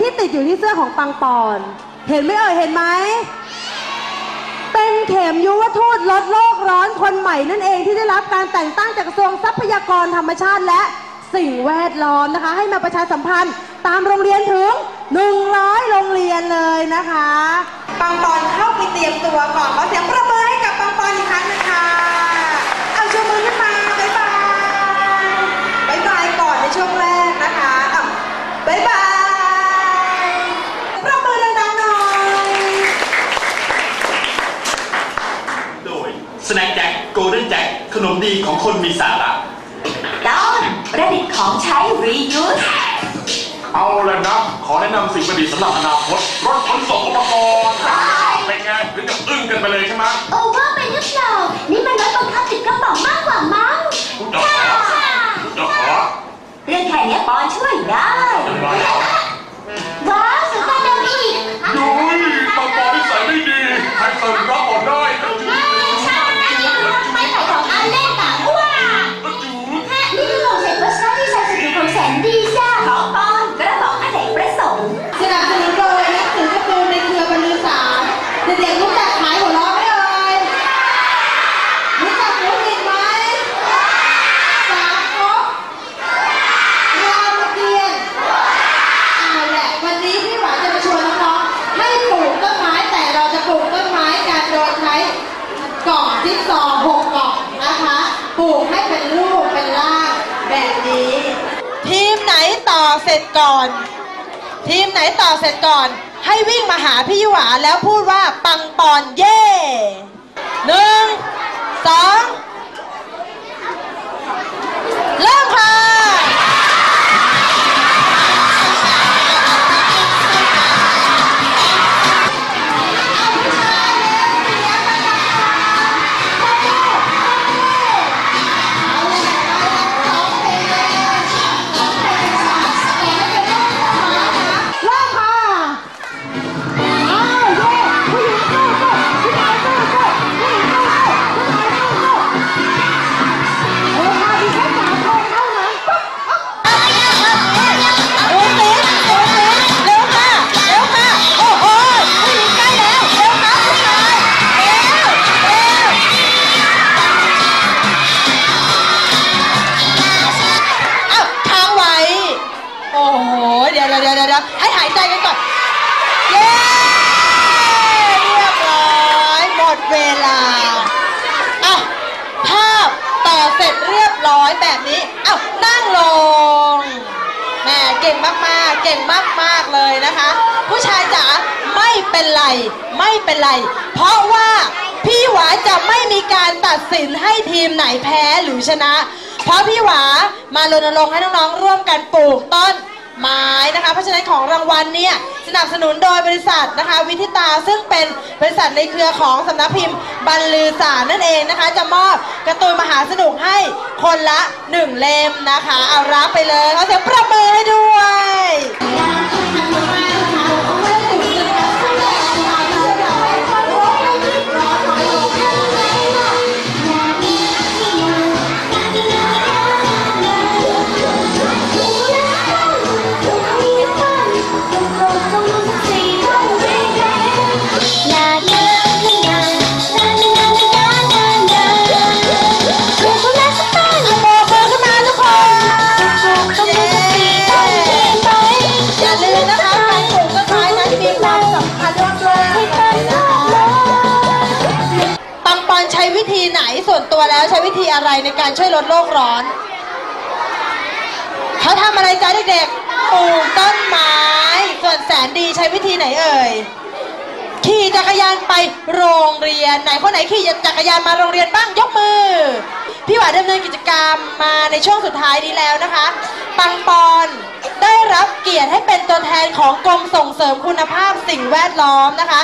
ที่ติดอยู่ที่เสื้อของปังปอน เห็นไหมเอ่ยเห็นไหม เป็นเข็มยุวทูตลดโลกร้อนคนใหม่นั่นเองที่ได้รับการแต่งตั้งจากกระทรวงทรัพยากรธรรมชาติและสิ่งแวดล้อมนะคะ ให้มาประชาสัมพันธ์ตามโรงเรียนถึง 100 โรงเรียนเลยนะคะ ปังปอนเข้าไปเตรียมตัวก่อนขอเสียงประเมินให้กับปังปอนอีกครั้งนึงค่ะเอาชูมือขึ้นมาบ๊ายบายบ๊ายบายก่อนในช่วงแรกนะคะอะบ๊ายบายประเมินดังๆหน่อย โดยสแน็คแจ็คโกลเด้นแจ็คข นมดีของคนมีสาระต้นประดิษฐ์ของใช้ reuse เอาละนะ ขอแนะนำสิ่งประดิษฐ์สำหรับอนาคตรถขนส่งอุปกรณ์เป็นไงถึงกับอึ้งกันไปเลยใช่ไหมโอเวอร์ไปหรือเปล่านี่มันรถบังคับติดกระเป๋ามากกว่ามั้งคุณ ร็จก่อน ทีมไหนต่อเสร็จก่อน ให้วิ่งมาหาพี่หวาแล้วพูดว่าปังปอนเย่หนึ่ง กๆเก่งมากๆเลยนะคะ ผู้ชายจ๋าไม่เป็นไรไม่เป็นไร เพราะว่าพี่หวาจะไม่มีการตัดสินให้ทีมไหนแพ้หรือชนะ เพราะพี่หวามารณรงค์ให้น้องๆร่วมกันปลูกต้น ไม้นะคะ เพราะฉะนั้นของรางวัลเนี่ยสนับสนุนโดยบริษัทนะคะ วิทิตาซึ่งเป็นบริษัทในเครือของสำนักพิมพ์บรรลือสารนั่นเองนะคะ จะมอบการ์ตูนมหาสนุกให้คนละหนึ่งเล่มนะคะ เอารับไปเลยเอาเสียงประมือให้ด้วย อะไรในการช่วยลดโลกร้อน เขาทำอะไรจ้าเด็กๆปลูกต้นไม้ ส่วนแสนดีใช้วิธีไหนเอ่ย ขี่จักรยานไปโรงเรียน ไหนคนไหนขี่จักรยานมาโรงเรียนบ้างยกมือ พี่หวาดำเนินกิจกรรมมาในช่วงสุดท้ายนี้แล้วนะคะ ปังปอนได้รับเกียรติให้เป็นตัวแทนของกรมส่งเสริมคุณภาพสิ่งแวดล้อมนะคะ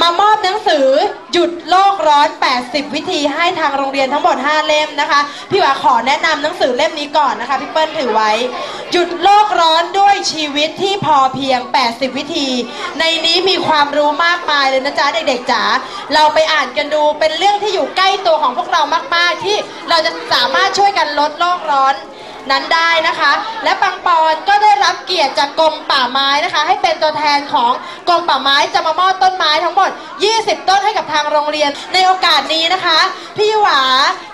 มามอบหนังสือหยุดโลกร้อน 80 วิธีให้ทางโรงเรียนทั้งหมด 5 เล่มนะคะ พี่หวาขอแนะนำหนังสือเล่มนี้ก่อนนะคะพี่เปิ้ลถือไว้ หยุดโลกร้อนด้วยชีวิตที่พอเพียง 80 วิธี ในนี้มีความรู้มากมายเลยนะจ๊ะเด็กๆจ๋าเราไปอ่านกันดูเป็นเรื่องที่อยู่ใกล้ตัวของพวกเรามาก ๆ ที่เราจะสามารถช่วยกันลดโลกร้อน นั้นได้นะคะ และปังปอนก็ได้รับเกียรติจากกรมป่าไม้นะคะ ให้เป็นตัวแทนของกรมป่าไม้จะมามอบต้นไม้ทั้งหมด 20 ต้นให้กับทางโรงเรียน ในโอกาสนี้นะคะ พี่หวา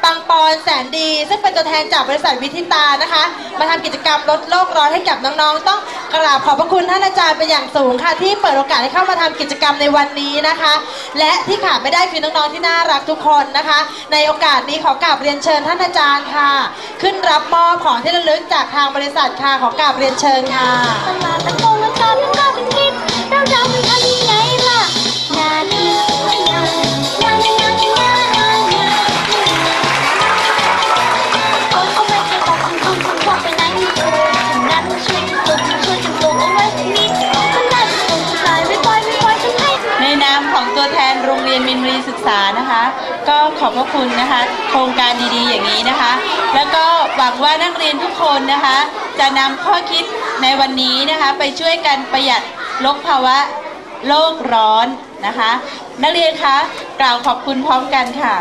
ปังปอนแสนดี ซึ่งเป็นตัวแทนจากบริษัทวิทิตานะคะ มาทำกิจกรรมลดโลกร้อนให้กับน้องๆ ต้องกราบขอบพระคุณท่านอาจารย์เป็นอย่างสูงค่ะ ที่เปิดโอกาสให้เข้ามาทำกิจกรรมในวันนี้นะคะ และที่ขาดไม่ได้คือน้องๆที่น่ารักทุกคนนะคะ ในโอกาสนี้ขอกราบเรียนเชิญท่านอาจารย์ค่ะ ขึ้นรับมอบของที่ระลึกจากทางบริษัทค่ะขอกราบเรียนเชิญค่ะตลาดตะโกนแล้วกันแล้วก็เป็นคลิปเราจะไปทำยังไงล่ะนาที ขอบพระคุณนะคะ โครงการดีๆอย่างนี้นะคะ แล้วก็หวังว่านักเรียนทุกคนนะคะ จะนำข้อคิดในวันนี้นะคะ ไปช่วยกันประหยัดลดภาวะโลกร้อนนะคะ นักเรียนคะกล่าวขอบคุณพร้อมกันค่ะ